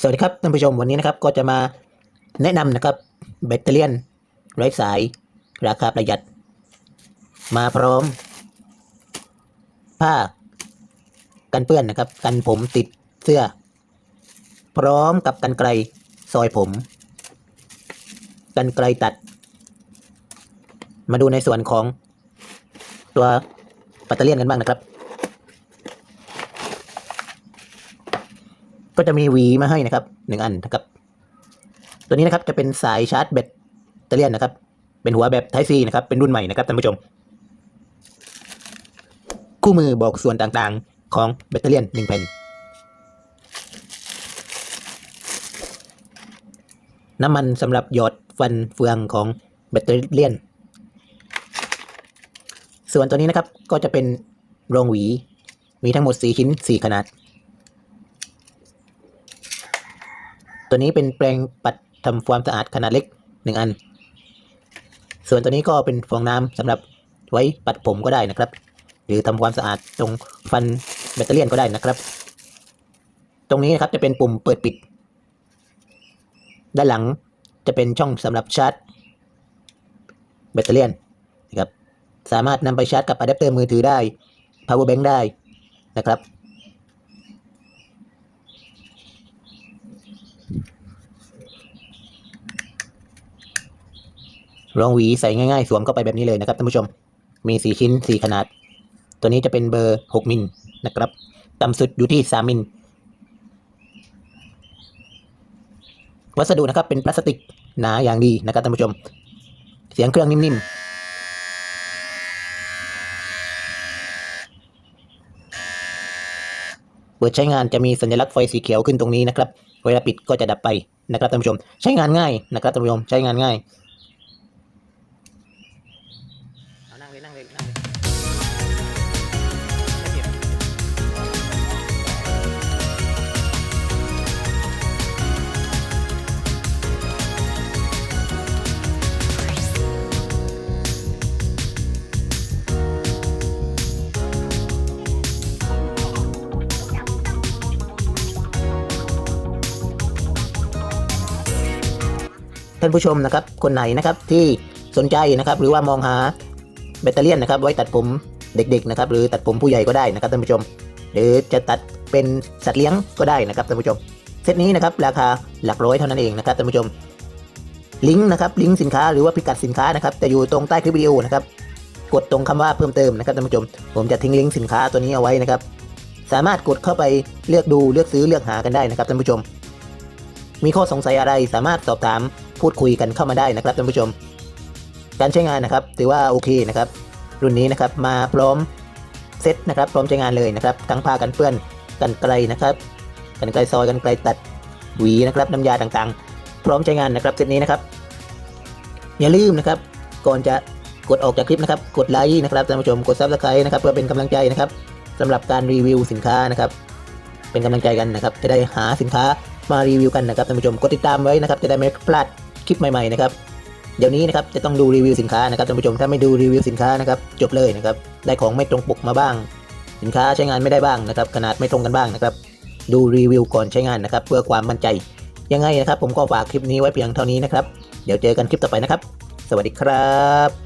สวัสดีครับท่านผู้ชมวันนี้นะครับก็จะมาแนะนำนะครับแบตเตอรี่ไร้สาย ราคาประหยัด มาพร้อม ผ้ากันเปื้อนนะครับ กันผมติดเสื้อ พร้อมกับกันไกลซอยผม กันไกลตัด มาดูในส่วนของตัวแบตเตอรี่กันบ้างนะครับ ก็จะมีหวีมาให้นะครับหนึ่งอันนะครับ ตัวนี้นะครับจะเป็นสายชาร์จแบตเตอรี่นะครับ เป็นหัวแบบ Type C นะครับ เป็นรุ่นใหม่นะครับท่านผู้ชม คู่มือบอกส่วนต่างๆของแบตเตอรี่หนึ่งแผ่น น้ำมันสำหรับหยอดฟันเฟืองของแบตเตอรี่ส่วนตัวนี้นะครับก็จะเป็นโรงหวี มีทั้งหมด 4 ชิ้น 4 ขนาด ตัวนี้เป็นแปรงปัดทำความสะอาดขนาดเล็กหนึ่งอัน ส่วนตัวนี้ก็เป็นฟองน้ำสำหรับไว้ปัดผมก็ได้นะครับ หรือทำความสะอาดตรงฟันแบตเตอรี่ก็ได้นะครับ ตรงนี้นะครับจะเป็นปุ่มเปิดปิด ด้านหลังจะเป็นช่องสำหรับชาร์จแบตเตอรี่นะครับ สามารถนำไปชาร์จกับอะแดปเตอร์มือถือได้ power bank ได้นะครับ รองหวีใส่ง่ายๆ สวมเข้าไปแบบนี้เลยนะครับท่านผู้ชม มีสี่ชิ้นสี่ขนาด ตัวนี้จะเป็นเบอร์หกมิลนะครับ ต่ำสุดอยู่ที่สามมิล วัสดุนะครับเป็นพลาสติกหนาอย่างดีนะครับท่านผู้ชม เสียงเครื่องนิ่มๆเปิดใช้งานจะมีสัญลักษณ์ไฟสีเขียวขึ้นตรงนี้นะครับ เวลาปิดก็จะดับไปนะครับท่านผู้ชม ใช้งานง่ายนะครับท่านผู้ชม ใช้งานง่าย เอานั่งเลยนั่งเลยนั่งเลย ท่านผู้ชมนะครับคนไหนนะครับที่สนใจนะครับหรือว่ามองหา แบตเตอรี่นะครับ ไว้ตัดผมเด็กๆนะครับหรือตัดผมผู้ใหญ่ก็ได้นะครับท่านผู้ชม หรือจะตัดเป็นสัตว์เลี้ยงก็ได้นะครับท่านผู้ชม เซตนี้นะครับราคาหลักร้อยเท่านั้นเองนะครับท่านผู้ชม ลิงก์นะครับลิงก์สินค้าหรือว่าพิกัดสินค้านะครับจะอยู่ตรงใต้คลิปวิดีโอนะครับกดตรงคำว่าเพิ่มเติมนะครับท่านผู้ชม ผมจะทิ้งลิงก์สินค้าตัวนี้เอาไว้นะครับสามารถกดเข้าไปเลือกดูเลือกซื้อเลือกหากันได้นะครับท่านผู้ชม มีข้อสงสัยอะไรสามารถสอบถามพูดคุยกันเข้ามาได้นะครับท่านผู้ชม การใช้งานนะครับ ถือว่าโอเคนะครับรุ่นนี้นะครับมาพร้อมเซ็ตนะครับพร้อมใช้งานเลยนะครับทั้งผ้ากันเปื้อนกันไกลนะครับกันไกลซอยกันไกลตัดหวีนะครับน้ำยาต่างๆ พร้อมใช้งานนะครับเซตนี้นะครับ อย่าลืมนะครับก่อนจะกดออกจากคลิปนะครับ กดไลค์นะครับท่านผู้ชมกดซับสไครต์นะครับเพื่อเป็นกำลังใจนะครับสำหรับการรีวิวสินค้านะครับ เป็นกำลังใจกันนะครับ จะได้หาสินค้ามารีวิวกันนะครับท่านผู้ชมกดติดตามไว้นะครับ จะได้ไม่พลาดคลิปใหม่ๆนะครับ เดี๋ยวนี้นะครับจะต้องดูรีวิวสินค้านะครับท่านผู้ชมถ้าไม่ดูรีวิวสินค้านะครับจบเลยนะครับได้ของไม่ตรงปกมาบ้าง สินค้าใช้งานไม่ได้บ้างนะครับ ขนาดไม่ตรงกันบ้างนะครับ ดูรีวิวก่อนใช้งานนะครับ เพื่อความมั่นใจยังไงนะครับ ผมก็ฝากคลิปนี้ไว้เพียงเท่านี้นะครับ เดี๋ยวเจอกันคลิปต่อไปนะครับ สวัสดีครับ